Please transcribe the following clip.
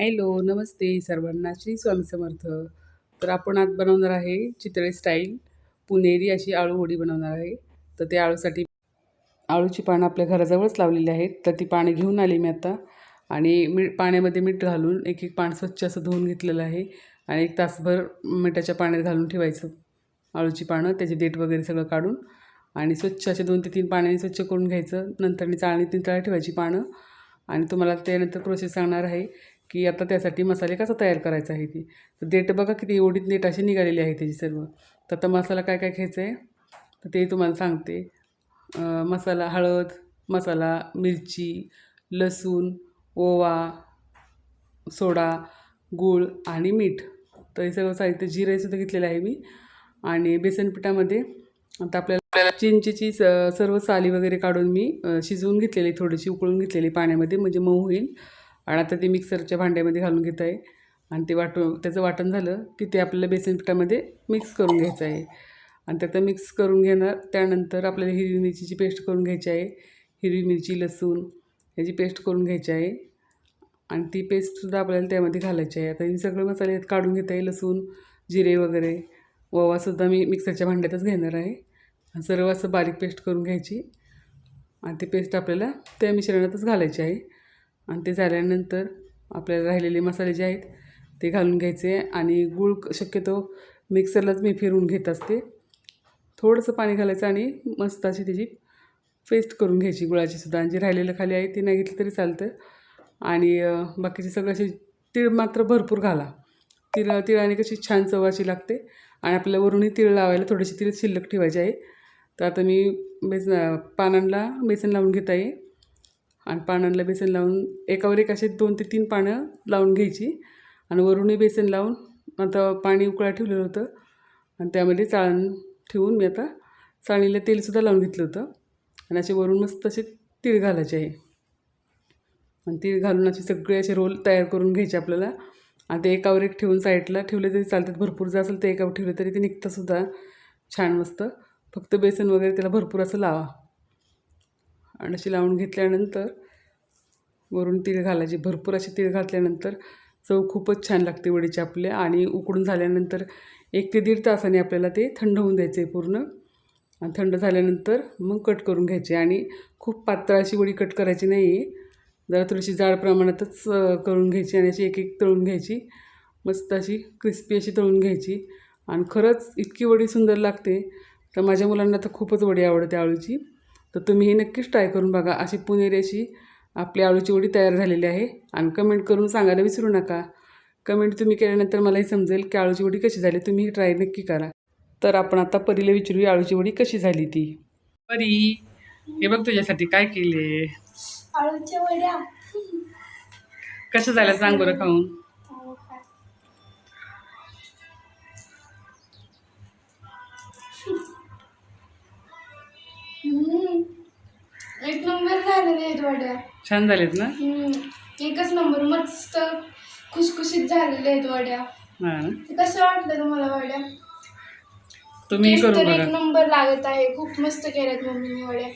Hello नमस्ते सर्वांना. श्री स्वामी समर्थ. तर आपण आज बनवणार आहे चितळे स्टाईल. पुणेरी अशी आळू होडी बनवणार आहे. तर त्या आळूसाठी आळूची पानं आपल्या घराजवळच लावलेली आहेत. तर ती पाणी घेऊन आली मी आता. आणि मीठ पाण्यामध्ये मीठ घालून एक एक पान स्वच्छ असं धुवून घेतलेलं आहे. आणि एक तासभर मिठाच्या पाण्यात घालून ठेवायचं आळूची पानं. त्याचे देठ वगैरे सगळं काढून आणि स्वच्छ असे दोन ते तीन पाण्याने स्वच्छ करून घ्यायचं. नंतर चाळणी नितळायला ठेवायची पानं. आणि तुम्हाला त्यानंतर प्रोसेस सांगणार आहे की आता त्यासाठी मसाले कसा तयार करायचा आहे ती? तर देठ बघा किती एवढी नीट अशी निघालेली आहे त्याची सर्व. तर आता मसाला काय काय घ्यायचं आहे? तर ते तुम्हाला सांगते. मसाला हळद मसाला मिरची लसूण ओवा सोडा गूळ आणि मीठ. तर हे सगळं साहित्य जिरेसुद्धा घेतलेलं आहे मी. आणि बेसन पिठामध्ये आता आपल्याला चिंचेची स सर्व साली वगैरे काढून मी शिजवून घेतलेली थोडीशी उकळून घेतलेली पाण्यामध्ये म्हणजे मऊ होईल. आणि आता ते मिक्सरच्या भांड्यामध्ये घालून घेत आहे. आणि ते वाटू त्याचं वाटण झालं की ते आपल्याला बेसन पिठामध्ये मिक्स करून घ्यायचं आहे. आणि त्याचं मिक्स करून घेणार त्यानंतर आपल्याला हिरवी मिरचीची पेस्ट करून घ्यायची आहे. हिरवी मिरची लसूण ह्याची पेस्ट करून घ्यायची आहे. आणि ती पेस्टसुद्धा आपल्याला त्यामध्ये घालायची आहे. आता हे सगळे मसाले काढून घेता आहे लसूण जिरे वगैरे ओवासुद्धा मी मिक्सरच्या भांड्यातच घेणार आहे. सर्व असं बारीक पेस्ट करून घ्यायची. आणि ती पेस्ट आपल्याला त्या मिश्रणातच घालायची आहे. आणि ते झाल्यानंतर आपल्याला राहिलेले मसाले जे आहेत ते घालून घ्यायचे आणि गूळ शक्यतो मिक्सरलाच मी फिरून घेत असते. थोडंसं पाणी घालायचं आणि मस्त अशी त्याची पेस्ट करून घ्यायची गुळाची सुद्धा. आणि जे राहिलेलं खाली आहे ते नाही घेतलं तरी चालतं. आणि बाकीचे सगळं असे तीळ मात्र भरपूर घाला. तीळ तिळाने कशी छान चव अशी लागते. आणि आपल्याला वरूनही तीळ लावायला थोडीशी तीळ शिल्लक ठेवायची आहे. तर आता मी बेस पानांना बेसन लावून घेत आहे. आणि पानांना बेसन लावून एकावर एक असे दोन ते तीन पानं लावून घ्यायची. आणि वरूनही बेसन लावून आता पाणी उकळा ठेवलेलं होतं. आणि त्यामध्ये चाळण ठेवून मी आता चाळणीला तेलसुद्धा लावून घेतलं होतं. आणि असे वरून मस्त असे तीळ घालायचे आहे. आणि तीळ घालून असे सगळे असे रोल तयार करून घ्यायचे आपल्याला. आणि ते एकावर एक ठेवून साईडला ठेवले तरी चालतात. भरपूर जर असेल ते एकावर ठेवले तरी ते निघतंसुद्धा छान मस्त. फक्त बेसन वगैरे त्याला भरपूर असं लावा. आणि अशी लावून घेतल्यानंतर वरून तीळ घालायची भरपूर अशी तीळ घातल्यानंतर चव खूपच छान लागते वडीच्या आपल्या आणि उकडून झाल्यानंतर एक ते दीड तासाने आपल्याला ते थंड होऊन द्यायचं आहे पूर्ण. आणि थंड झाल्यानंतर मग कट करून घ्यायचे आणि खूप पातळ अशी वडी कट करायची नाही आहे जरा थोडीशी जाड प्रमाणातच करून घ्यायची आणि अशी एक एक तळून घ्यायची. मस्त अशी क्रिस्पी अशी तळून घ्यायची. आणि खरंच इतकी वडी सुंदर लागते. तर माझ्या मुलांना तर खूपच वडी आवडते आळूची. तर तुम्ही ही नक्कीच ट्राय करून बघा. अशी पुणेरी अशी आपली आळूची वडी तयार झालेली आहे. आणि कमेंट करून सांगायला विसरू नका. कमेंट तुम्ही केल्यानंतर मलाही समजेल की आळूची वडी कशी झाली. तुम्ही ही ट्राय नक्की करा. तर आपण आता परीला विचारूया आळूची वडी कशी झाली ती. परी हे बघ तुझ्यासाठी काय केले. आळूच्या वड्या कसं झालं सांग बरं खाऊन. आहेत वड्या. छान झालेत ना? हम्म. एकच नंबर मस्त खुसखुशीत झालेले आहेत वड्या. हां ना? कसं वाटलं तुम्हाला वड्या? तुम्ही टेस्ट करून तर बघा. एक नंबर लागत आहे. खूप मस्त केल्यात मम्मीने वड्या.